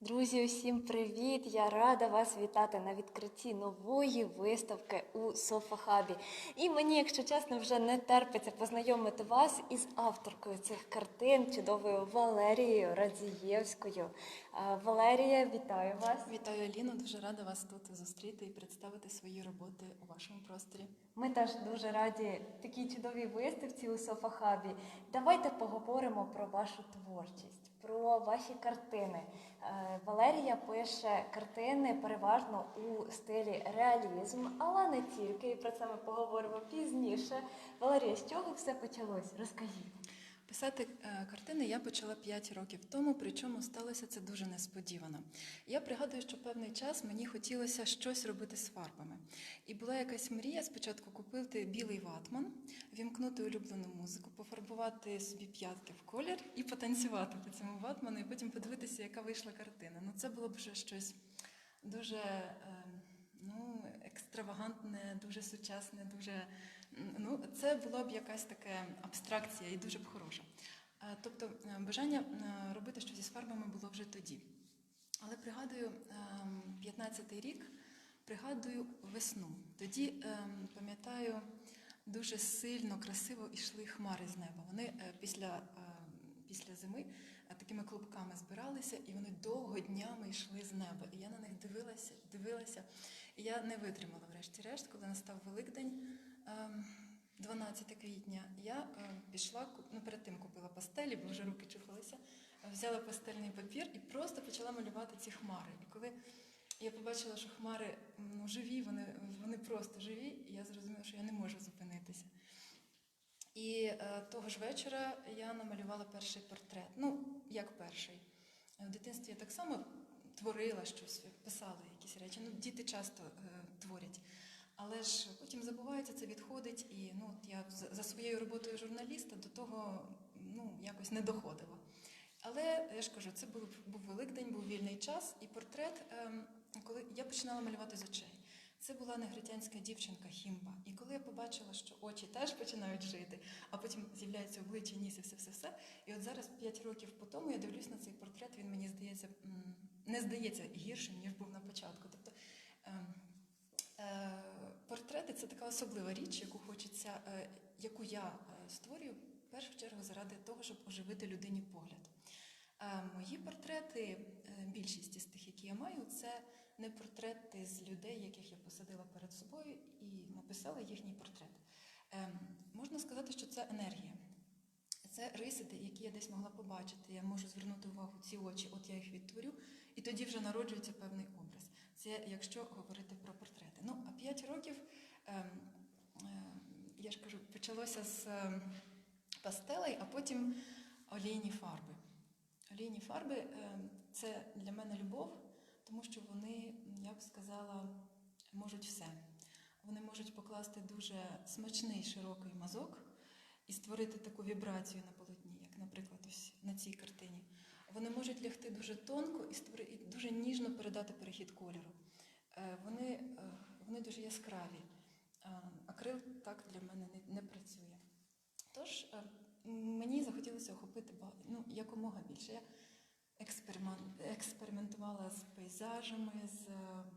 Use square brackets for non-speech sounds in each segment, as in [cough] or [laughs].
Друзі, усім привіт! Я рада вас вітати на відкритті нової виставки у Софахабі. І мені, якщо чесно, вже не терпиться познайомити вас із авторкою цих картин, чудовою Валерією Радзієвською. Валерія, вітаю вас! Вітаю Аліно, дуже рада вас тут зустріти і представити свої роботи у вашому просторі. Ми теж дуже раді такій чудовій виставці у Софахабі. Давайте поговоримо про вашу творчість, про ваші картини. Е, Валерія пише картини переважно у стилі реалізм, але не тільки. І про це ми поговоримо пізніше. Валерія, з чого все почалось? Розкажіть. Писати е, картини я почала 5 років тому, причому сталося це дуже несподівано. Я пригадую, що певний час мені хотілося щось робити з фарбами. І була якась мрія спочатку купити білий ватман, вімкнути улюблену музику, пофарбувати собі п'ятки в колір і потанцювати по цьому ватману, і потім подивитися, яка вийшла картина. Ну це було б вже щось дуже. е, Ну, екстравагантне, дуже сучасне, дуже ну, це було б якась така абстракція і дуже б хороша. Е, Тобто е, бажання е, робити щось із фарбами було вже тоді. Але пригадую ем, 15-й рік, пригадую весну. Тоді ем, пам'ятаю, дуже сильно, красиво йшли хмари з неба. Вони після, після зими такими клубками збиралися, і вони довго днями йшли з неба. І я на них дивилася, дивилася. І я не витримала, врешті-решт, коли настав Великдень. Ем, 12 квітня я е, пішла, ну перед тим купила пастелі, бо вже руки чухалися, е, взяла пастельний папір і просто почала малювати ці хмари. І коли я побачила, що хмари ну, живі, вони, вони просто живі, і я зрозуміла, що я не можу зупинитися. І е, того ж вечора я намалювала перший портрет. Ну, як перший. Е, В дитинстві я так само творила щось, писала якісь речі. Ну, діти часто е, творять. Але ж потім забувається, це відходить, і ну, от я за- своєю роботою журналіста до того ну, якось не доходила. Але я ж кажу, це був, був Великдень, був вільний час, і портрет, ем, коли я починала малювати з очей. Це була негритянська дівчинка Хімба. І коли я побачила, що очі теж починають жити, а потім з'являється обличчя, ніс і все, все, все. І от зараз, 5 років по тому, я дивлюсь на цей портрет, він мені здається, не здається гіршим, ніж був на початку. Тобто ем, е, портрети це така особлива річ, яку хочеться, е, яку я е, створюю в першу чергу заради того, щоб оживити людині погляд. Е, Мої портрети, більшість із тих, які я маю, це не портрети з людей, яких я посадила перед собою і написала їхній портрет. Можна сказати, що це енергія. Це риси, які я десь могла побачити. Я можу звернути увагу ці очі, от я їх відтворю, і тоді вже народжується певний образ. Це якщо говорити про портрети. Ну, а 5 років, ем, ем, я ж кажу, почалося з ем, пастелей, а потім олійні фарби. Олійні фарби ем, це для мене любов, тому що вони, я б сказала, можуть все. Вони можуть покласти дуже смачний широкий мазок і створити таку вібрацію на полотні, як, наприклад, ось на цій картині. Вони можуть лягти дуже тонко і дуже ніжно передати перехід кольору. Е, Вони, е, вони дуже яскраві. Е, Акрил так для мене не, не працює. Тож мені захотілося охопити ну, якомога більше. Я експериментувала з пейзажами, з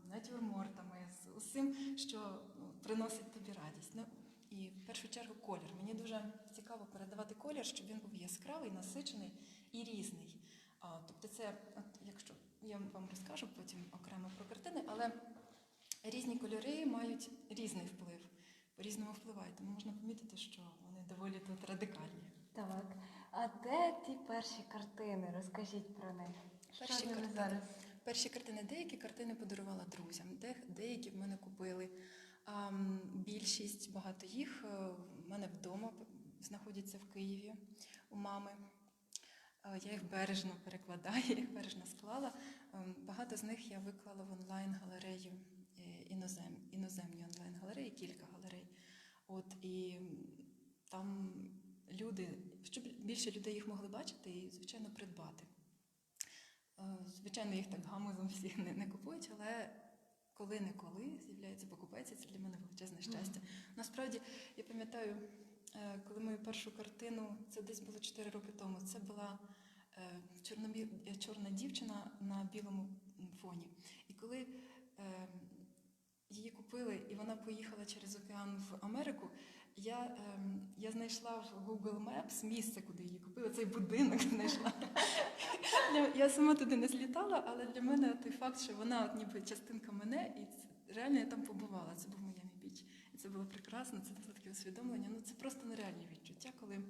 натюрмортами, з усім, що ну, приносить тобі радість. Ну, і в першу чергу колір. Мені дуже цікаво передавати колір, щоб він був яскравий, насичений і різний. Тобто, це, от, якщо я вам розкажу потім окремо про картини, але різні кольори мають різний вплив, по-різному впливають. Тому можна помітити, що вони доволі тут радикальні. Так. А де ті перші картини? Розкажіть про них. Перші Що картини. зараз? Перші картини, деякі картини подарувала друзям, де, деякі в мене купили. А, більшість, багато їх е, в мене вдома знаходяться в Києві у мами. Я їх бережно перекладаю, [laughs] я їх бережно склала. Ем, Багато з них я виклала в онлайн-галерею е, інозем, іноземні онлайн-галереї, кілька галерей. От і там люди, щоб більше людей їх могли бачити і, звичайно, придбати. Е, Звичайно, їх так гамузом всіх [laughs] не, не купують, але коли-неколи з'являється покупець, це для мене величезне щастя. Насправді, я пам'ятаю, коли мою першу картину, це десь було 4 роки тому, це була е, е, чорна дівчина на білому фоні. І коли е, її купили, і вона поїхала через океан в Америку, я, я знайшла в Google Maps місце, куди її купили, цей будинок знайшла. [laughs] Я сама туди не злітала, але для мене той факт, що вона от ніби частинка мене, і реально я там побувала. Це був це було прекрасно, це було таке усвідомлення. Ну це просто нереальні відчуття, коли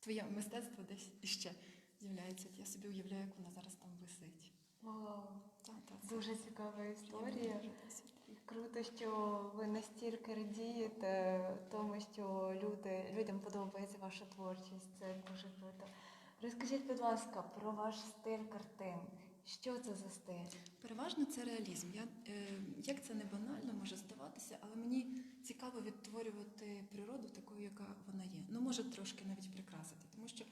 твоє мистецтво десь іще з'являється. Я собі уявляю, як вона зараз там висить. Вау, Та, та, це дуже цікава історія. І Круто, що ви настільки радієте тому, що люди, людям подобається ваша творчість. Це дуже круто. Розкажіть, будь ласка, про ваш стиль картин. Що це за стиль? Переважно це реалізм. Я, е, як це не банально може здаватися, але мені цікаво відтворювати природу такою, яка вона є. Ну, може, трошки навіть прикрасити. Тому що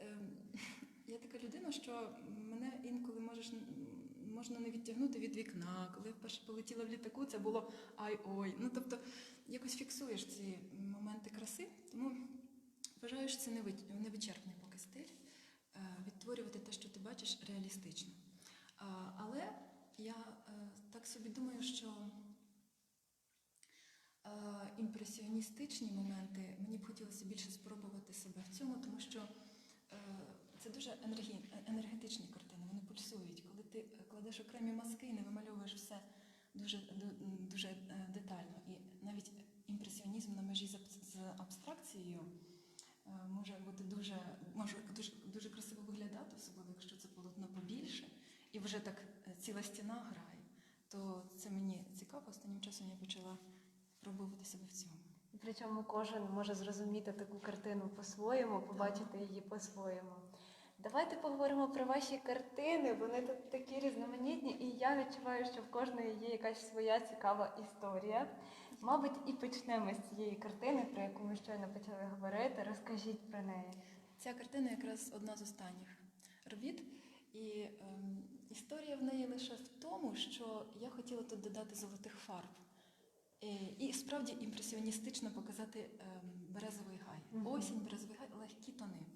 е, [laughs] я така людина, що мене інколи можеш, можна не відтягнути від вікна. Коли я вперше полетіла в літаку, це було ай-ой. Ну, тобто, якось фіксуєш ці моменти краси. Тому вважаю, що це не ви- невичерпний поки стиль. е, Відтворювати те, що ти бачиш, реалістично. А, Але я е, так собі думаю, що е, імпресіоністичні моменти мені б хотілося більше спробувати себе в цьому, тому що е, це дуже енергі- енергетичні картини, вони пульсують. Коли ти кладеш окремі маски і не вимальовуєш все дуже, дуже е, детально. І навіть імпресіонізм на межі з абстракцією е, може бути дуже, може дуже, дуже красиво виглядати, особливо якщо це полотно побільше, і вже так е, ціла стіна грає. То це мені цікаво. Останнім часом я почала пробувати себе в цьому. Причому кожен може зрозуміти таку картину по-своєму, побачити її по-своєму. Давайте поговоримо про ваші картини. Вони тут такі різноманітні, і я відчуваю, що в кожної є якась своя цікава історія. Мабуть, і почнемо з цієї картини, про яку ми щойно почали говорити. Розкажіть про неї. Ця картина якраз одна з останніх робіт. І ем, історія в неї лише в тому, що я хотіла тут додати золотих фарб. І, і справді імпресіоністично показати ем, березовий гай. Осінь, березовий гай, легкі тони.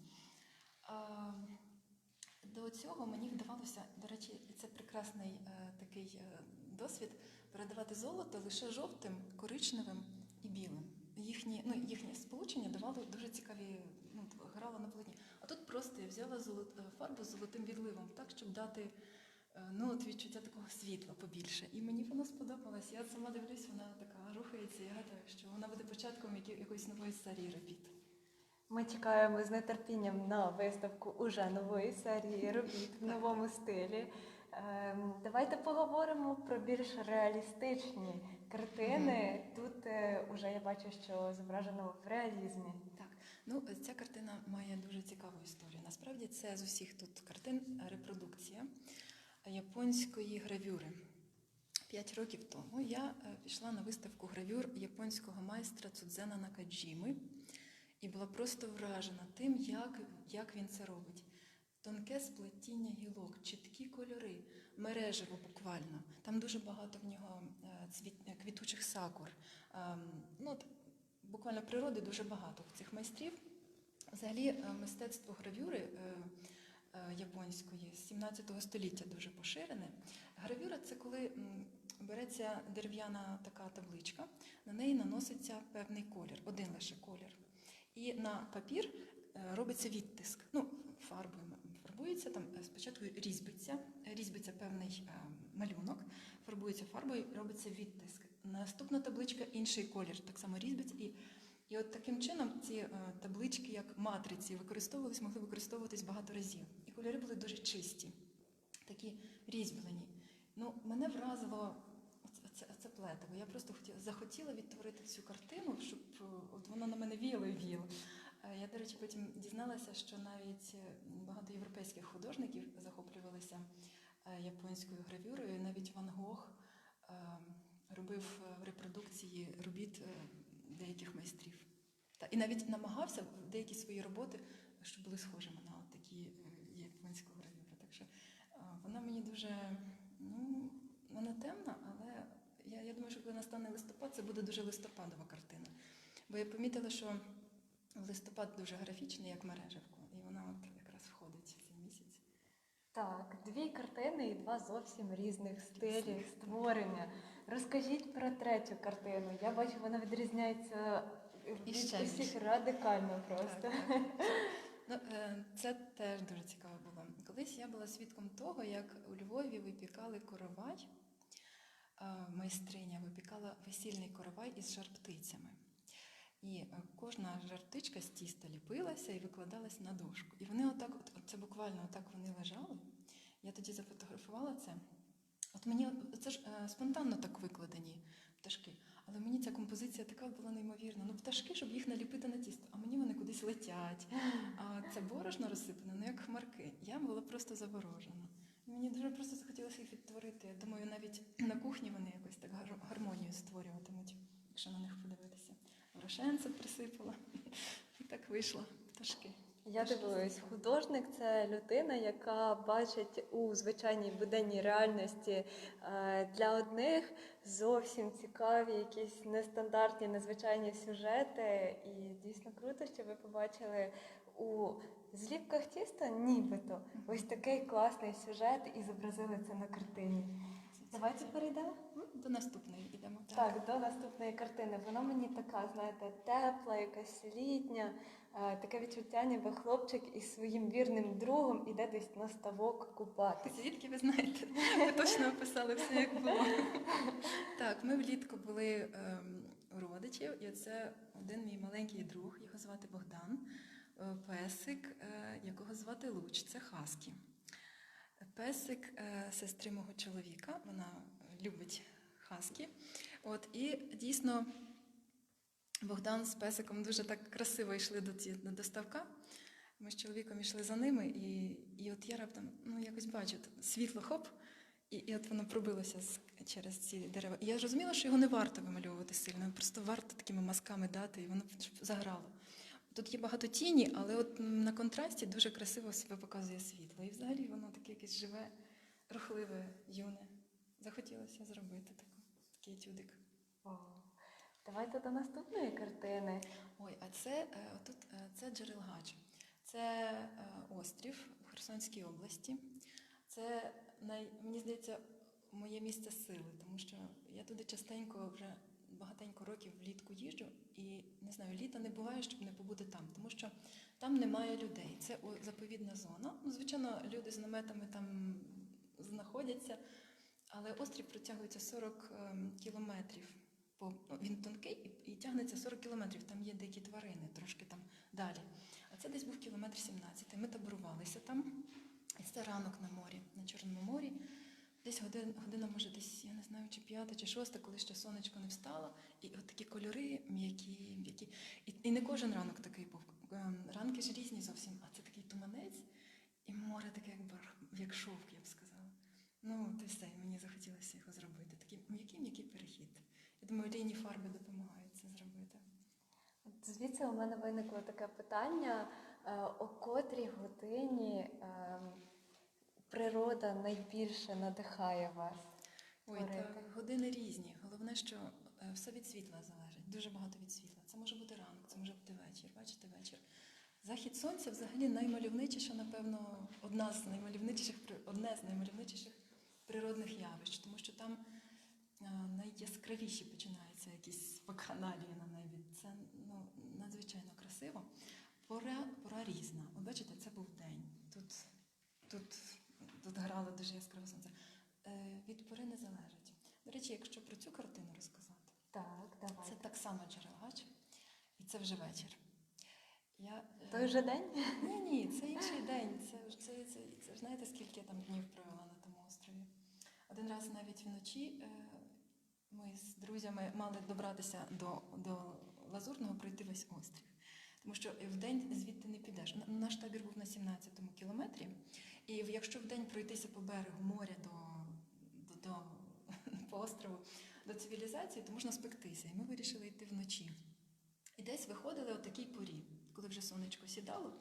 До цього мені вдавалося, до речі, і це прекрасний е, такий е, досвід передавати золото лише жовтим, коричневим і білим. Їхні, ну, їхнє сполучення давало дуже цікаві, ну, грало на полотні. А тут просто я взяла золот, е, фарбу з золотим відливом, так, щоб дати е, ну, от відчуття такого світла побільше. І мені воно сподобалось. Я сама дивлюсь, вона така рухається. Я гадаю, що вона буде початком якоїсь нової серії робіт. Ми чекаємо з нетерпінням на виставку уже нової серії [laughs] робіт в новому стилі. Ем, Давайте поговоримо про більш реалістичні картини. Тут е, уже я бачу, що зображено в реалізмі. Так, ну е, ця картина має дуже цікаву історію. Насправді це з усіх тут картин репродукція японської гравюри. П'ять років тому я е, пішла на виставку гравюр японського майстра Цудзена Накаджіми і була просто вражена тим, як, як він це робить. Тонке сплетіння гілок, чіткі кольори, мережево буквально. Там дуже багато в нього е, цвіт, е, квітучих сакур. Ем, Ну, буквально природи дуже багато в цих майстрів. Взагалі, е, мистецтво гравюри е, е, японської з 17 століття дуже поширене. Гравюра це коли береться дерев'яна така табличка, на неї наноситься певний колір, один лише колір. І на папір е, робиться відтиск. Ну, фарбою фарбується, там е, спочатку різьбиться, різьбиться певний е, малюнок, фарбується фарбою, робиться відтиск. Наступна табличка інший колір, так само різьбиться. І, і от таким чином ці е, таблички, як матриці, використовувались, могли використовуватись багато разів. Кольори були дуже чисті, такі різьблені. Ну, мене вразило оце- оце, плетиво. Я просто хотіла, захотіла відтворити цю картину, щоб е, от воно на мене віяло і віяло. Е, Я, до речі, потім дізналася, що навіть е, багато європейських художників захоплювалися японською гравюрою. Навіть Ван Гог робив репродукції робіт деяких майстрів. І навіть намагався деякі свої роботи, щоб були схожими на такі е, японську гравюру. Так що е, вона мені дуже ну, вона темна, але я, я думаю, що коли настане листопад, це буде дуже листопадова картина. Бо я помітила, що листопад дуже графічний, як мережевко, і вона от якраз входить в цей Так, дві картини і два зовсім різних стилі створення. Розкажіть про третю картину. Я бачу, вона відрізняється І від усіх радикально просто. Так, так. [laughs] Ну, е, це теж дуже цікаво було. Колись я була свідком того, як у Львові випікали коровай, майстриня випікала весільний коровай із жарптицями. І е, кожна жарптичка з тіста ліпилася і викладалась на дошку. І вони отак, от, от це буквально отак вони лежали. Я тоді зафотографувала це. От мені це ж е, спонтанно так викладені пташки. Але мені ця композиція така була неймовірна. Ну, пташки, щоб їх наліпити на тісто, а мені вони кудись летять. А це борошно розсипане, ну як хмарки. Я була просто заворожена. Мені дуже просто захотілося їх відтворити. Я думаю, навіть на кухні вони якось так гармонію створюватимуть, якщо на них подивитися. Рошенце присипала. І так вийшло пташки. Я дивуюсь, художник це людина, яка бачить у звичайній буденній реальності е, для одних зовсім цікаві, якісь нестандартні, незвичайні сюжети. І дійсно круто, що ви побачили у зліпках тіста, нібито ось такий класний сюжет і зобразили це на картині. Давайте перейдемо. До наступної йдемо. Так, до наступної картини. Вона мені така, знаєте, тепла, якась літня, е, таке відчуття, ніби хлопчик із своїм вірним другом іде десь на ставок купатися. Звідки ви знаєте? Ви точно описали все, як було. Так, ми влітку були ем, у родичів, і це один мій маленький друг, його звати Богдан, е, песик, е, якого звати Луч, це Хаскі. Песик е, сестри мого чоловіка, вона любить Хаскі. От, і дійсно Богдан з песиком дуже так красиво йшли до, ці, до ставка. Ми з чоловіком йшли за ними, і, і от я раптом ну, якось бачу світло хоп, і, і от воно пробилося з, через ці дерева. І я зрозуміла, що його не варто вимальовувати сильно, просто варто такими мазками дати, і воно заграло. Тут є багато тіні, але от на контрасті дуже красиво себе показує світло. І взагалі воно таке якесь живе, рухливе, юне. Захотілося зробити таку, такий етюдик. О, Давайте до наступної картини. Ой, а це е, отут е, це Джерелгач. Це е, острів у Херсонській області. Це най, мені здається, моє місце сили, тому що я туди частенько вже багатенько років влітку їжджу, і не знаю, літа не буває, щоб не побути там, тому що там немає людей. Це заповідна зона. Ну, звичайно, люди з наметами там знаходяться, але острів протягується 40 ем, кілометрів. По, ну, він тонкий і, і тягнеться 40 кілометрів. Там є дикі тварини, трошки там далі. А це десь був кілометр 17. Ми таборувалися там. І це ранок на морі, на Чорному морі. Десь година, година, може, десь, я не знаю, чи п'ята, чи шоста, коли ще сонечко не встало. І от такі кольори м'які, м'які. І, і не кожен ранок такий був. Ем, Ранки ж різні зовсім, а це такий туманець, і море таке, як, барх, як шовк, я б сказала. Ну, то все, мені захотілося його зробити. Такий м'який, м'який перехід. Я думаю, лінії фарби допомагають це зробити. Звідси у мене виникло таке питання, е, о котрій годині ем, природа найбільше надихає вас. Ой, та години різні. Головне, що е, все від світла залежить. Дуже багато від світла. Це може бути ранок, це може бути вечір. Бачите, вечір. Захід сонця взагалі наймальовничіша, напевно, одна з наймальовничіших, одне з наймальовничіших природних явищ, тому що там е, найяскравіші починаються якісь вакханалії на небі. Це ну, надзвичайно красиво. Пора, пора різна. От бачите, це був день. Тут, тут, тут грало дуже яскраве сонце. Е, від пори не залежить. До речі, якщо про цю картину розказати, Так, давайте. це так само джерелгач, і це вже вечір. Я, е, Той же день? Ні, ні, це інший день. Це, це, це, це, це знаєте, скільки я там днів провела на тому острові. Один раз навіть вночі е, ми з друзями мали добратися до, до Лазурного, пройти весь острів. Тому що в день звідти не підеш. Н- Наш табір був на 17-му кілометрі, і якщо в день пройтися по берегу моря до, до, до [laughs] по острову до цивілізації, то можна спектися. І ми вирішили йти вночі. І десь виходили о такій порі, коли вже сонечко сідало,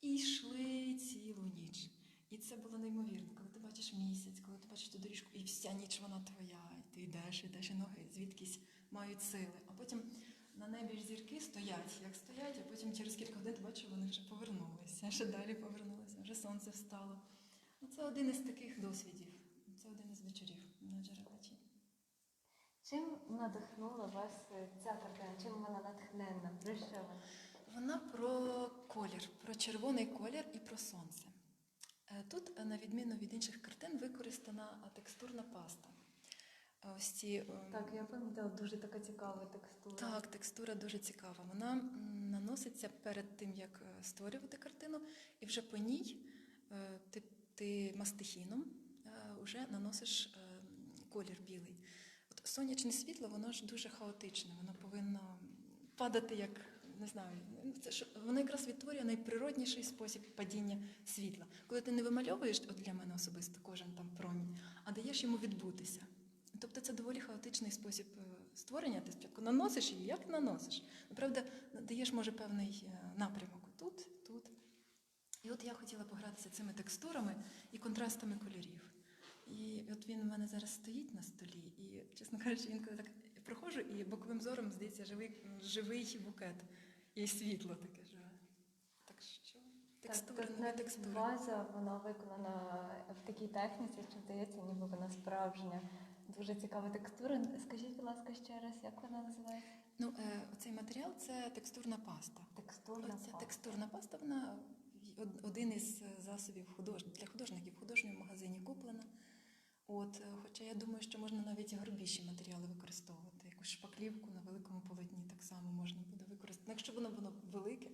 і йшли цілу ніч. І це було неймовірно, коли ти бачиш місяць, коли ти бачиш ту доріжку, і вся ніч вона твоя, і ти йдеш, йдеш, і ноги звідкись мають сили. А потім на небі ж зірки стоять, як стоять, а потім через кілька годин ти бачиш, вони вже повернулися, ще далі повернулися, вже сонце встало. Ну, Це один із таких досвідів. Це один із вечорів на джерелачі. Чим надихнула вас ця картина? Чим вона натхненна? Про що вона? Вона про колір, про червоний колір і про сонце. Е, Тут, е, на відміну від інших картин, використана текстурна паста. Ось ці ем, Так, я помітила, дуже така цікава текстура. Так, текстура дуже цікава. Вона наноситься перед тим, як е, створювати картину, і вже по ній е, ти, ти мастихіном вже наносиш е, колір білий. От сонячне світло, воно ж дуже хаотичне, воно повинно падати як. Не знаю, це ж воно якраз відтворює найприродніший спосіб падіння світла. Коли ти не вимальовуєш, от для мене особисто кожен там промінь, а даєш йому відбутися. Тобто це доволі хаотичний спосіб е, створення. Ти спочатку наносиш її, як наносиш. Ну, Правда, даєш, може, певний е, напрямок тут, тут. І от я хотіла погратися цими текстурами і контрастами кольорів. І от він у мене зараз стоїть на столі, і, чесно кажучи, інколи так проходжу, і боковим зором здається живий, живий букет. І світло таке живе. Так що текстури, так, нові текстури. ваза, вона виконана в такій техніці, що здається, ніби вона справжня. Дуже цікава текстура. Скажіть, будь ласка, ще раз, як вона називається? Ну, е, оцей матеріал це текстурна паста. Текстурна Ця паста. текстурна паста, вона один із засобів худож... для художників в художньому магазині куплена. От, е, хоча я думаю, що можна навіть і грубіші матеріали використовувати. Якусь шпаклівку на великому полотні так само можна буде використати. Ну, Якщо воно воно велике.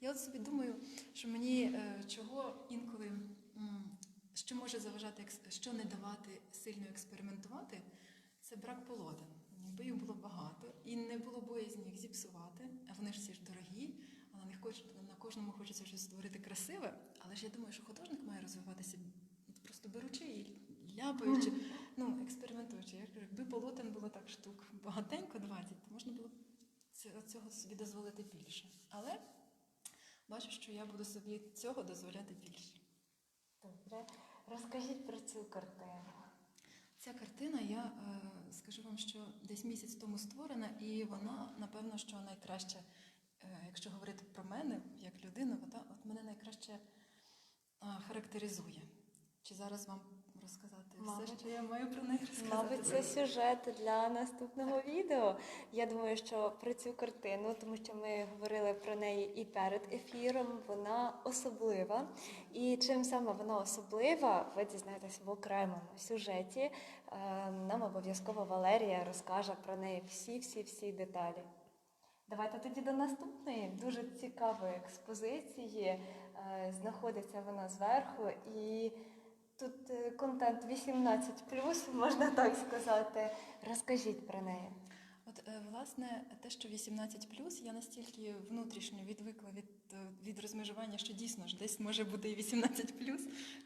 Я от собі думаю, що мені е, чого інколи що може заважати, що не давати сильно експериментувати, це брак полотен. Якби їх було багато і не було боязні їх зіпсувати, а вони ж всі ж дорогі, а на них на кожному хочеться щось створити красиве. Але ж я думаю, що художник має розвиватися просто беручи і ляпаючи, ну, експериментуючи. Я кажу, якби полотен було так штук багатенько, 20, то можна було цього собі дозволити більше. Але бачу, що я буду собі цього дозволяти більше. Добре. Розкажіть про цю картину. Ця картина, я е, скажу вам, що десь місяць тому створена, і вона, напевно, що найкраще, якщо говорити про мене як людину, вона от мене найкраще е, характеризує. Чи зараз вам розказати Мабуть. все, що я маю про неї розказати? Мабуть, це сюжет для наступного відео. Я думаю, що про цю картину, тому що ми говорили про неї і перед ефіром, вона особлива. І чим саме вона особлива, ви дізнаєтесь в окремому сюжеті. Е, Нам обов'язково Валерія розкаже про неї всі-всі-всі деталі. Давайте тоді до наступної дуже цікавої експозиції. Е, Знаходиться вона зверху і. Тут е, контент 18+, можна так сказати. Розкажіть про неї. От, е, власне, те, що 18 я настільки внутрішньо відвикла від, е, від розмежування, що дійсно ж десь може бути і 18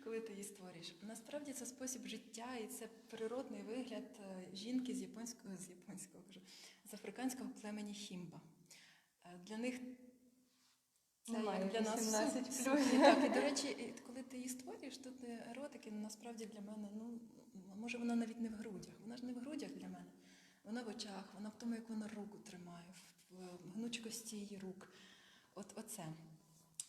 коли ти її створюєш. Насправді це спосіб життя і це природний вигляд жінки з японського, з японського кажу, з африканського племені Хімба. Для них це Немає як для нас 18 су- плюс. сукні. Так, і до речі, коли ти її створюєш, тут е, еротики насправді для мене, ну може вона навіть не в грудях. Вона ж не в грудях для мене. Вона в очах, вона в тому, як вона руку тримає, в в гнучкості її рук. От оце.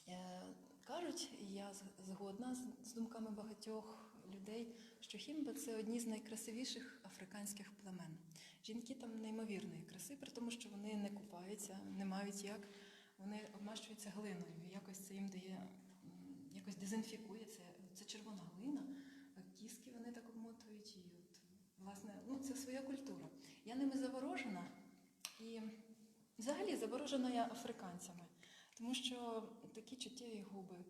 Е, Кажуть, і я згодна з- з думками багатьох людей, що хімба це одні з найкрасивіших африканських племен. Жінки там неймовірної краси, при тому, що вони не купаються, не мають як, вони обмащуються глиною. Якось це їм дає, якось дезінфікує. Це, це червона глина, кіски вони так обмотують. І от, власне, ну, це своя культура. Я ними заворожена і взагалі заворожена я африканцями, тому що такі чуттєві губи,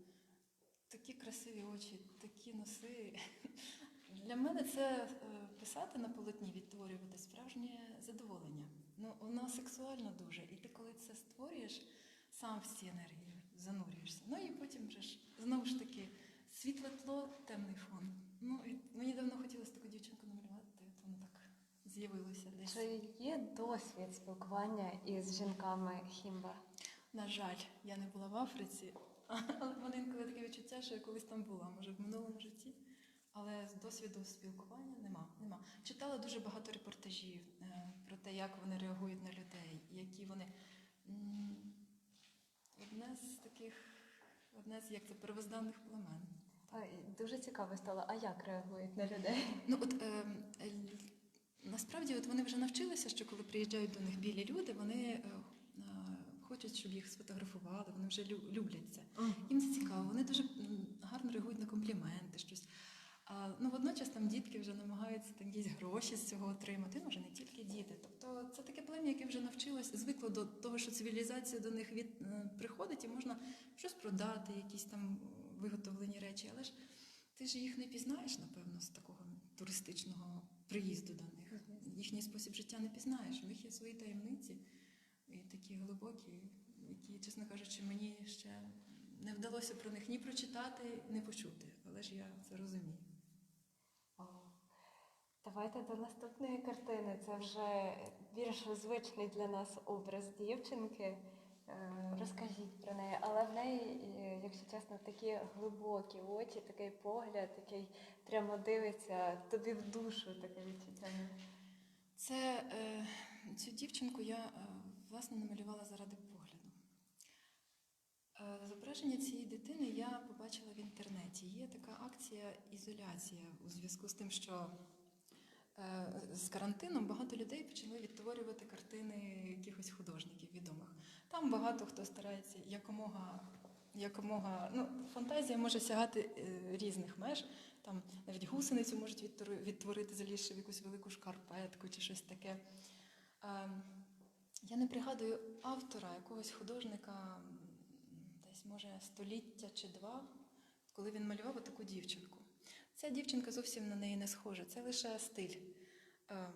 такі красиві очі, такі носи. [laughs] Для мене це е, писати на полотні, відтворювати справжнє задоволення. Ну, воно сексуально дуже. І ти, коли це створюєш, сам в ці енергії занурюєшся. Ну і потім вже ж знову ж таки світле тло, темний фон. Ну і мені давно хотілося таку дівчинку намалювати, от воно так з'явилося десь. Чи є досвід спілкування із жінками Хімба? На жаль, я не була в Африці, але в мене інколи таке відчуття, що я колись там була, може в минулому житті. Але з досвіду спілкування нема. нема. Читала дуже багато репортажів е, про те, як вони реагують на людей, які вони. Одне з таких, одне з як це первозданних племен. А Дуже цікаво стало. А як реагують на людей? Ну от е, е, насправді от вони вже навчилися, що коли приїжджають до них білі люди, вони е, е, хочуть, щоб їх сфотографували, вони вже лю- люблять це. Їм це цікаво, вони дуже гарно реагують на компліменти, щось. А, ну, водночас там дітки вже намагаються там якісь гроші з цього отримати. Може, не тільки діти. Тобто це таке плем'я, яке вже навчилось, звикло до того, що цивілізація до них від, е, приходить і можна щось продати, якісь там виготовлені речі. Але ж ти ж їх не пізнаєш, напевно, з такого туристичного приїзду до них. Їхній спосіб життя не пізнаєш. У них є свої таємниці і такі глибокі, які, чесно кажучи, мені ще не вдалося про них ні прочитати, ні почути. Але ж я це розумію. Давайте до наступної картини. Це вже більш звичний для нас образ дівчинки. Е, Розкажіть про неї, але в неї, якщо чесно, такі глибокі очі, такий погляд, який прямо дивиться тобі в душу, таке відчуття. Це е, цю дівчинку я е, власне намалювала заради погляду. Зображення цієї дитини я побачила в інтернеті. Є така акція ізоляція у зв'язку з тим, що з карантином багато людей почали відтворювати картини якихось художників відомих. Там багато хто старається якомога. Якомога ну, фантазія може сягати е, різних меж. Там навіть гусеницю можуть відтворити, залізши в якусь велику шкарпетку чи щось таке. Е, я не пригадую автора, якогось художника, десь може століття чи два, коли він малював таку дівчинку. Ця дівчинка зовсім на неї не схожа, це лише стиль. Е,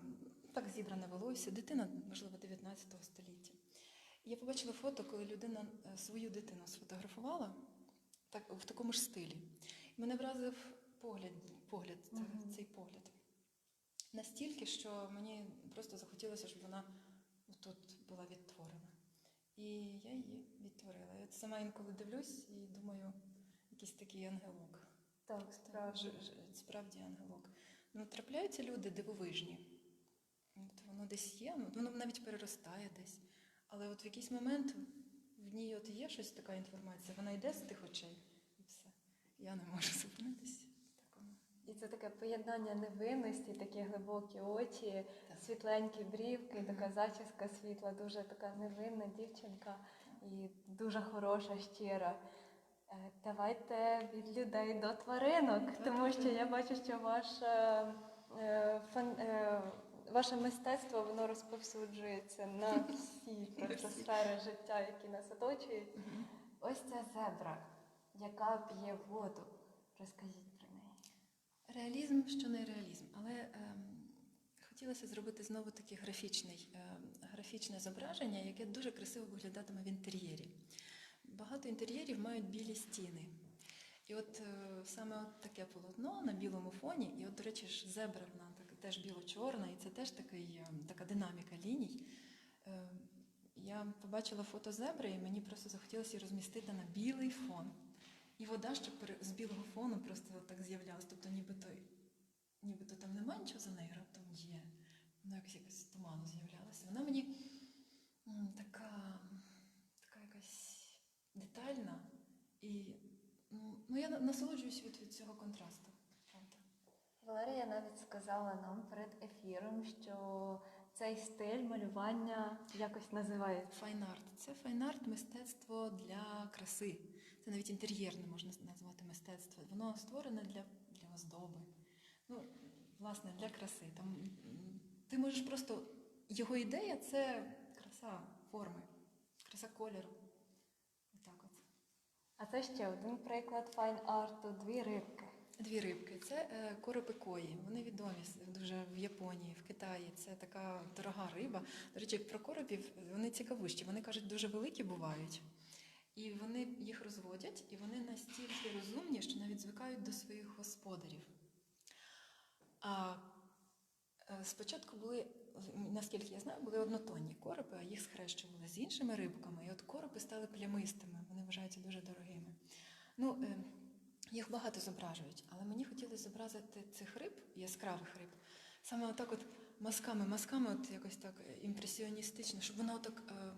так зібране волосся, дитина, можливо, 19 століття. Я побачила фото, коли людина е, свою дитину сфотографувала так, в такому ж стилі. І мене вразив погляд, погляд Мгм. цей погляд. Настільки, що мені просто захотілося, щоб вона тут була відтворена. І я її відтворила. Я от сама інколи дивлюсь і думаю, якийсь такий ангелок. Так, Ж- справді. ангелок. Ну, трапляються люди дивовижні. От воно десь є, ну, воно навіть переростає десь. Але от в якийсь момент в ній от є щось така інформація, вона йде з тих очей і все. Я не можу зупинитися. І це таке поєднання невинності, такі глибокі очі, Так. світленькі брівки, така зачіска світла, дуже така невинна дівчинка і дуже хороша, щира. Е, Давайте від людей до тваринок, тому що я бачу, що ваше, е, фан- е, ваше мистецтво воно розповсюджується на всі просто сфери життя, які нас оточують. Ось ця зебра, яка п'є воду. Розкажіть про неї. Реалізм, що не реалізм, але ем, хотілося зробити знову таке ем, графічне зображення, яке дуже красиво виглядатиме в інтер'єрі. Багато інтер'єрів мають білі стіни. І от е, саме от таке полотно на білому фоні, і от, до речі, ж зебра вона так, теж біло-чорна, і це теж такий, ем, така динаміка ліній. Е, я побачила фото зебри, і мені просто захотілося її розмістити на білий фон. І вода, щоб з білого фону просто так з'являлась. Тобто нібито, нібито там немає нічого за нею, раптом є. Вона якось якось туману з'являлася. Вона мені така, детальна. І ну, ну, я на- насолоджуюсь від, від цього контрасту. Валерія навіть сказала нам перед ефіром, що цей стиль малювання якось називається. Файн-арт. Це файн-арт мистецтво для краси. Це навіть інтер'єрне можна назвати мистецтво. Воно створене для, для оздоби. Ну, власне, для краси. Там, ти можеш просто. Його ідея це краса форми, краса кольору. Це ще один приклад файн-арту дві рибки. Дві рибки. Це е, коропи кої. Вони відомі дуже в Японії, в Китаї. Це така дорога риба. До речі, про коропів вони цікавущі. Вони кажуть, дуже великі бувають. І вони їх розводять, і вони настільки розумні, що навіть звикають до своїх господарів. А е, спочатку були, наскільки я знаю, були однотонні коропи, а їх схрещували з іншими рибками. І от коропи стали плямистими, вони вважаються дуже дорогими. Ну, е, їх багато зображують, але мені хотілося зобразити цих риб, яскравих риб, саме отак от мазками, мазками, от якось так е, імпресіоністично, щоб вони отак е,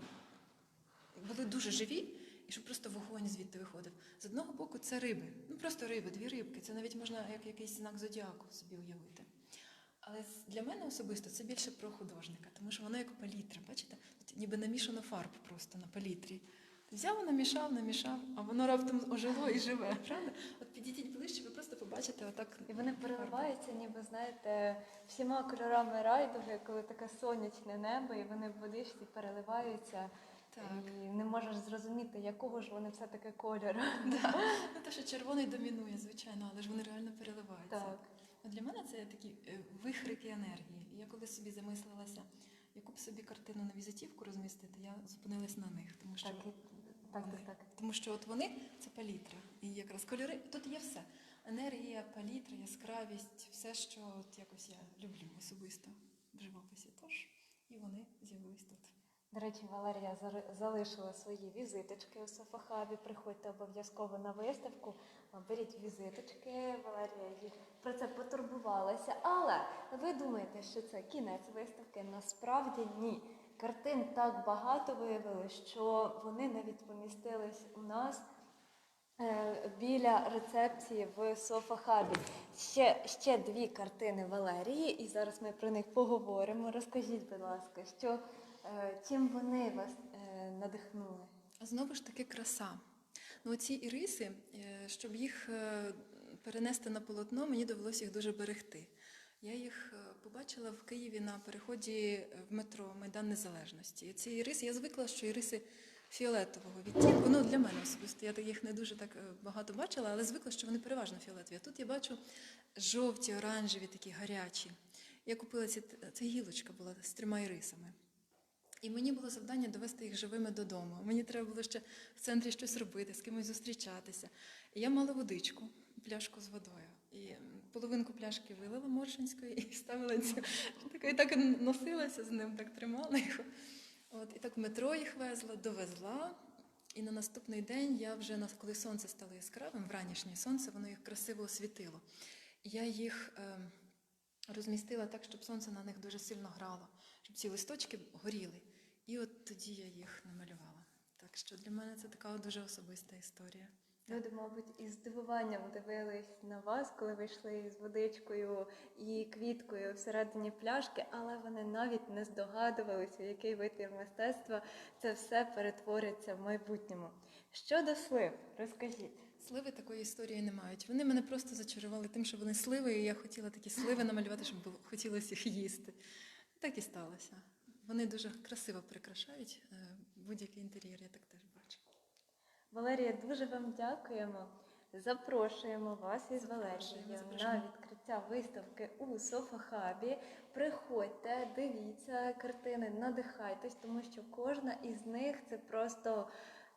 були дуже живі і щоб просто вогонь звідти виходив. З одного боку, це риби. Ну просто риби, дві рибки. Це навіть можна як якийсь знак зодіаку собі уявити. Але для мене особисто це більше про художника, тому що воно як палітра, бачите? Тут ніби намішано фарб просто на палітрі. Взяв, намішав, намішав, а воно раптом ожило і живе. Правда? От підійдіть ближче, ви просто побачите отак. І вони переливаються, ніби знаєте, всіма кольорами райдуги, коли таке сонячне небо, і вони в водичці переливаються. Так. І не можеш зрозуміти, якого ж вони все-таки кольору. [laughs] Да. Ну, те, що червоний домінує, звичайно, але ж вони реально переливаються. Так. Ну, Для мене це такі е, вихрики енергії. І Я коли собі замислилася, яку б собі картину на візитівку розмістити, я зупинилась на них, тому що Так, так, так, так. тому що от вони це палітра. І якраз кольори тут є все. Енергія, палітра, яскравість, все, що от якось я люблю особисто в живописі. Тож і вони з'явились тут. До речі, Валерія залишила свої візиточки у Софахабі. Приходьте обов'язково на виставку. Беріть візиточки. Валерія їх про це потурбувалася. Але ви думаєте, що це кінець виставки? Насправді ні. Картин так багато виявилось, що вони навіть помістились у нас е, біля рецепції в Софахабі. Ще, ще дві картини Валерії, і зараз ми про них поговоримо. Розкажіть, будь ласка, що, е, чим вони вас е, надихнули? Знову ж таки, краса. Ну, ці іриси, щоб їх перенести на полотно, мені довелося їх дуже берегти. Я їх е, побачила в Києві на переході е, в метро Майдан Незалежності. І ці іриси, я звикла, що іриси фіолетового відтінку. Ну, для мене особисто, я їх не дуже так е, багато бачила, але звикла, що вони переважно фіолетові. А тут я бачу жовті, оранжеві, такі гарячі. Я купила ці, це гілочка була з трьома ірисами. І мені було завдання довести їх живими додому. Мені треба було ще в центрі щось робити, з кимось зустрічатися. І я мала водичку, пляшку з водою. І половинку пляшки вилила Моршинської і ставила цю. Так, і так носилася з ним, так тримала його. От, і так в метро їх везла, довезла. І на наступний день я вже, коли сонце стало яскравим, вранішнє сонце, воно їх красиво освітило. Я їх е, розмістила так, щоб сонце на них дуже сильно грало, щоб ці листочки горіли. І от тоді я їх намалювала. Так що для мене це така дуже особиста історія. Люди, мабуть, із здивуванням дивились на вас, коли ви йшли з водичкою і квіткою всередині пляшки, але вони навіть не здогадувалися, який витвір мистецтва це все перетвориться в майбутньому. Щодо слив, розкажіть. Сливи такої історії не мають. Вони мене просто зачарували тим, що вони сливи, і я хотіла такі сливи намалювати, щоб було- хотілося їх їсти. Так і сталося. Вони дуже красиво прикрашають е, будь-який інтер'єр, я так теж. Валерія, дуже вам дякуємо. Запрошуємо вас із Валерією на відкриття виставки у Софахабі. Приходьте, дивіться картини, надихайтесь, тому що кожна із них це просто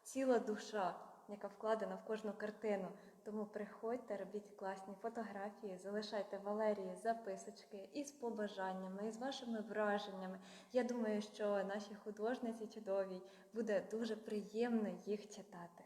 ціла душа, яка вкладена в кожну картину. Тому приходьте, робіть класні фотографії, залишайте Валерії записочки із побажаннями, із вашими враженнями. Я думаю, що нашій художниці чудовій буде дуже приємно їх читати.